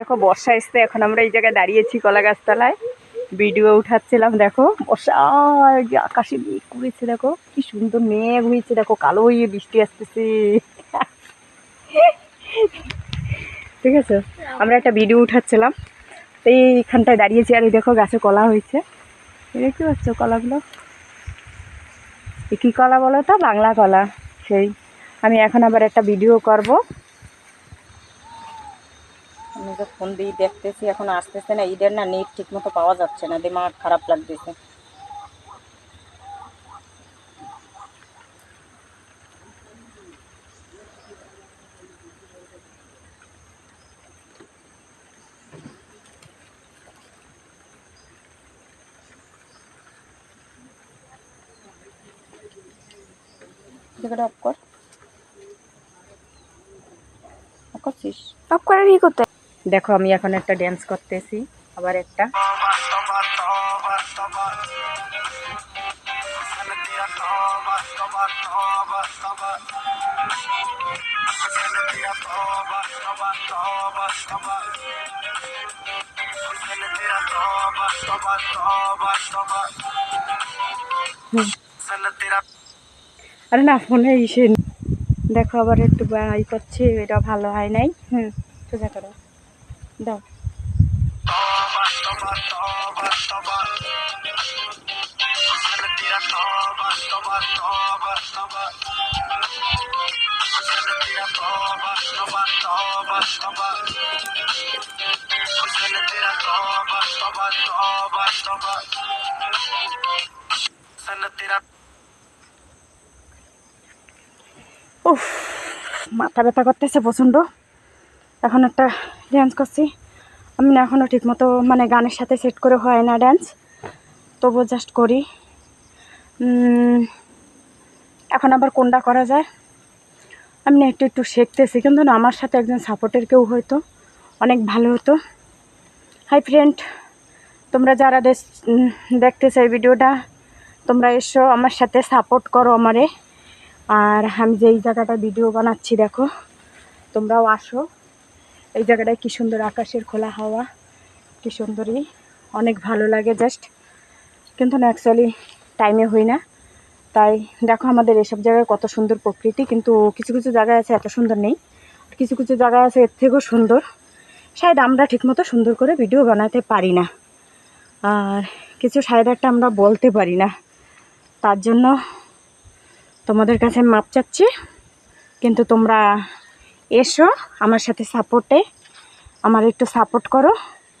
দেখো, বর্ষা এসছে, এখন আমরা এই জায়গায় দাঁড়িয়েছি কলা গাছতলায়। ভিডিও উঠাচ্ছিলাম, দেখো, বর্ষা আকাশে মেঘ করেছে, দেখো, কি সুন্দর মেঘ হয়েছে, দেখো, কালো হয়ে বৃষ্টি আসতেছে। ঠিক আছে? আমরা একটা ভিডিও উঠাচ্ছিলাম, তো এইখানটায় দাঁড়িয়েছি, আর এই দেখো, গাছে কলা হয়েছে। দেখতে পাচ্ছ কলাগুলো? কী কলা বলো তো? বাংলা কলা, সেই। আমি এখন আবার একটা ভিডিও করব। আমি ফোন দিয়ে দেখতেছি, এখন আসতেছে না, ঈদের না নেট ঠিক মতো পাওয়া যাচ্ছে না, দিমাগ খারাপ লাগতেছে। অফ কর। অফ করছিস? অফ করার কি করতে দেখো, আমি এখন একটা ড্যান্স করতেছি, আবার একটা। আরে না ফোনে ইসে দেখো, আবার একটু করছে, এটা ভালো হয় নাই। হুম, সোজা করো। দাও। উফ মাথা ব্যথা করতেছে প্রচণ্ড। এখন একটা ড্যান্স করছি। আমি না এখনও ঠিকমতো মানে গানের সাথে সেট করে হয় না ড্যান্স তবুও জাস্ট করি। এখন আবার কোনটা করা যায়? আমি না একটু একটু শিখতেছি, কিন্তু না আমার সাথে একজন সাপোর্টের কেউ হয়তো অনেক ভালো হতো। হাই ফ্রেন্ড তোমরা যারা দেখতেছো এই ভিডিওটা, তোমরা এসো আমার সাথে সাপোর্ট করো আমারে। আর আমি যে এই জায়গাটা ভিডিও বানাচ্ছি দেখো, তোমরাও আসো। এই জায়গাটায় কী সুন্দর আকাশের খোলা হাওয়া, কী সুন্দরই। অনেক ভালো লাগে জাস্ট কিন্তু না অ্যাকচুয়ালি টাইমে হই না। তাই দেখো আমাদের এসব জায়গায় কত সুন্দর প্রকৃতি, কিন্তু কিছু কিছু জায়গায় আছে এত সুন্দর নেই। কিছু কিছু জায়গায় আছে এর থেকেও সুন্দর। শায়দ আমরা ঠিকমতো সুন্দর করে ভিডিও বানাতে পারি না। আর কিছু শায়দ একটা আমরা বলতে পারি না। তার জন্য তোমাদের কাছে মাপ চাচ্ছি, কিন্তু তোমরা এসো আমার সাথে সাপোর্টে। আমার একটু সাপোর্ট করো।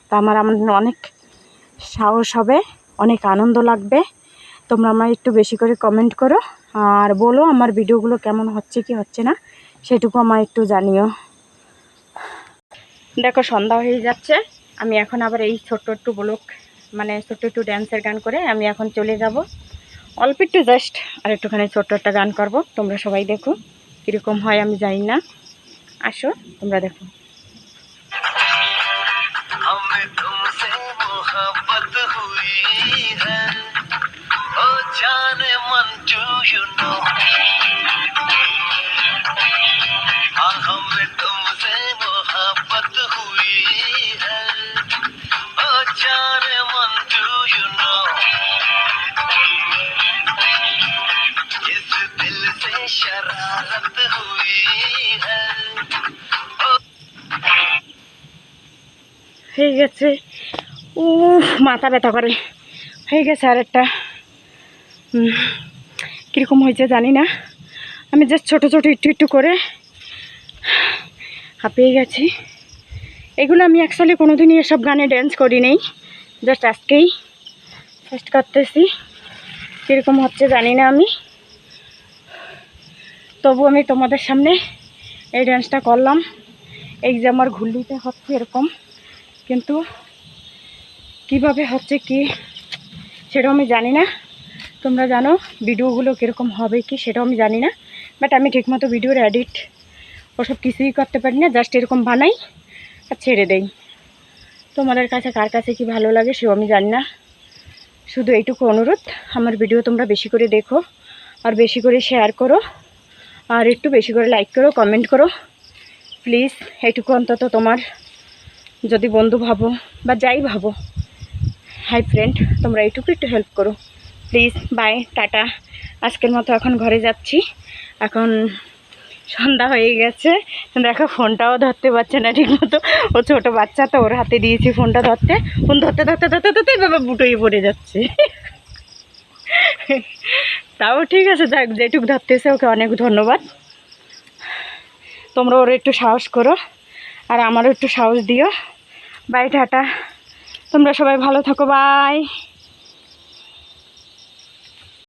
তা আমার আমার অনেক সাহস হবে, অনেক আনন্দ লাগবে। তোমরা আমার একটু বেশি করে কমেন্ট করো। আর বলো আমার ভিডিওগুলো কেমন হচ্ছে কি হচ্ছে না, সেটুকু আমার একটু জানিও। দেখো সন্ধ্যা হয়ে যাচ্ছে। আমি এখন আবার এই ছোট্ট একটু ব্লক মানে ছোট্ট একটু ড্যান্সের গান করে আমি এখন চলে যাব। অল্প একটু জাস্ট আর একটুখানি ছোট্ট একটা গান করব। তোমরা সবাই দেখো, কীরকম হয় আমি জানি না। আসো তোমরা দেখো हमें तुमसे হয়ে গেছে। ও মাথা ব্যথা করে। হয়ে গেছে আর একটা কীরকম হয়েছে জানি না। আমি জাস্ট ছোটো ছোটো, একটু একটু করে হাঁপিয়ে গেছি। এগুলো আমি অ্যাকচুয়ালি কোনো দিনই এসব গানে ড্যান্স করি নেই। জাস্ট আজকেই ফার্স্ট করতেছি। কীরকম হচ্ছে জানি না আমি। তবু আমি তোমাদের সামনে এই ড্যান্সটা করলাম। এই যে আমার ঘুরলিতে হচ্ছে এরকম। কিন্তু কীভাবে হচ্ছে কি সেটাও আমি জানি না। তোমরা জানো ভিডিওগুলো কীরকম হবে কি সেটাও আমি জানি না। বাট আমি ঠিকমতো ভিডিওর এডিট ওসব কিছুই করতে পারি না জাস্ট এরকম বানাই আর ছেড়ে দেই। তোমাদের কাছে কার কাছে কি ভালো লাগে সেও আমি জানি না। শুধু এইটুকু অনুরোধ, আমার ভিডিও তোমরা বেশি করে দেখো আর বেশি করে শেয়ার করো আর একটু বেশি করে লাইক করো কমেন্ট করো। প্লিজ এইটুকু অন্তত তোমার যদি বন্ধু ভাবো বা যাই ভাবো হাই ফ্রেন্ড তোমরা এইটুকু একটু হেল্প করো। Please bye tata. আজকের মতো এখন ঘরে যাচ্ছি। এখন সন্ধ্যা হয়ে গেছে। দেখো, ফোনটাও ধরতে পারছে না ঠিক মতো ও ছোটো বাচ্চা তো, ওর হাতে দিয়েছি ফোনটা ধরতে। ফোন ধরতে ধরতে ধরতে ধরতে এভাবে বুটোই পড়ে যাচ্ছে। তাও ঠিক আছে, যাক, যেটুক ধরতেছে ওকে অনেক ধন্যবাদ। তোমরা ওর একটু সাহস করো। আর আমারও একটু সাহস দিও। Bye tata. তোমরা সবাই ভালো থাকো বাই।